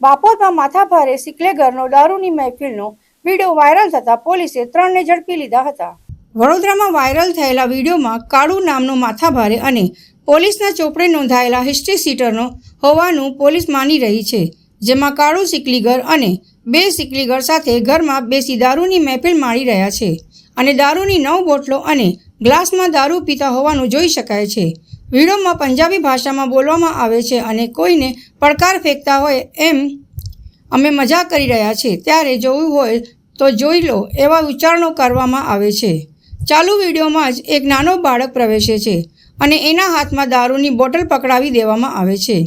બાપોદમાં માથાભારે સિકલેગરનો દારૂની મહેફિલનો video viral થતાં પોલીસે ત્રણને ઝડપી લીધા હતા. વડોદરામાં વાયરલ થયેલા વિડીયોમાં કાળુ નામનો માથાભારે અને પોલીસના ચોપડે નોંધાયેલા હિસ્ટ્રી સીટરનો હોવાનું પોલીસ માની રહી છે, જેમાં કાળુ સિકલીગર અને બે સિકલીગર સાથે ઘરમાં બેસી દારૂની મહેફિલ માણી રહ્યા છે અને દારૂની નવ બોટલો અને ગ્લાસમાં દારૂ પીતા હોવાનું જોઈ શકાય છે. વિડીયોમાં પંજાબી ભાષામાં બોલવામાં આવે છે અને કોઈને પડકાર ફેંકતા હોય એમ અમે મજા કરી રહ્યા છીએ. ત્યારે જોવું હોય તો જોઈ લો, એવા ઉચ્ચારણો કરવામાં આવે છે. ચાલુ વિડીયોમાં જ એક નાનો બાળક પ્રવેશે છે અને એના હાથમાં દારૂની બોટલ પકડાવી દેવામાં આવે છે.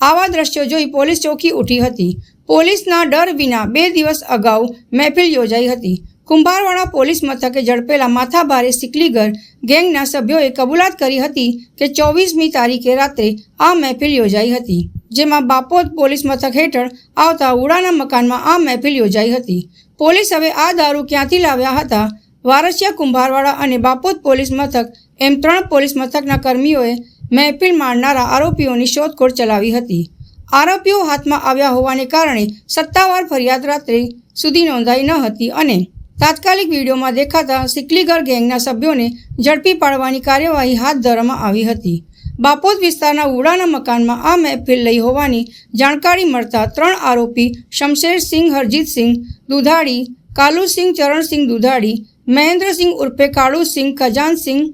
આવા દ્રશ્યો જોઈ પોલીસ ચોકી ઉઠી હતી. પોલીસના ડર વિના બે દિવસ અગાઉ મહેફિલ યોજાઈ હતી. કુંભારવાડા પોલીસ મથકે ઝડપેલા માથાભારે સિકલીગર ગેંગના સભ્યોએ કબૂલાત કરી હતી કે ચોવીસમી તારીખે રાત્રે આ મહેફિલ યોજાઈ હતી, જેમાં બાપોદ પોલીસ મથક હેઠળ આવતા ઉડાના મકાનમાં આ મહેફિલ યોજાઈ હતી. પોલીસ હવે આ દારૂ ક્યાંથી લાવ્યા હતા? વારસિયા કુંભારવાડા અને બાપોદ પોલીસ મથક એમ ત્રણ પોલીસ મથકના કર્મીઓએ મહેફિલ માણનારા આરોપીઓની શોધખોળ ચલાવી હતી. આરોપીઓ હાથમાં આવ્યા હોવાને કારણે સત્તાવાર ફરિયાદ રાત્રે સુધી નોંધાઈ ન હતી અને તાત્કાલિક વિડીયોમાં દેખાતા સિકલીગર ગેંગના સભ્યોને ઝડપી પાડવાની કાર્યવાહી હાથ ધરવામાં આવી હતી. બાપોદ વિસ્તારના ઉડાના મકાનમાં આ મહેફિલ લઈ હોવાની જાણકારી મળતા ત્રણ આરોપી શમશેરસિંહ હરજીતસિંહ દુધાડી કાલુસિંહ ચરણસિંહ દુધાડી મહેન્દ્રસિંહ ઉર્ફે કાળુસિંહ ખજાનસિંહ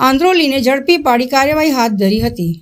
આંદ્રોલીને ઝડપી પાડી કાર્યવાહી હાથ ધરી હતી.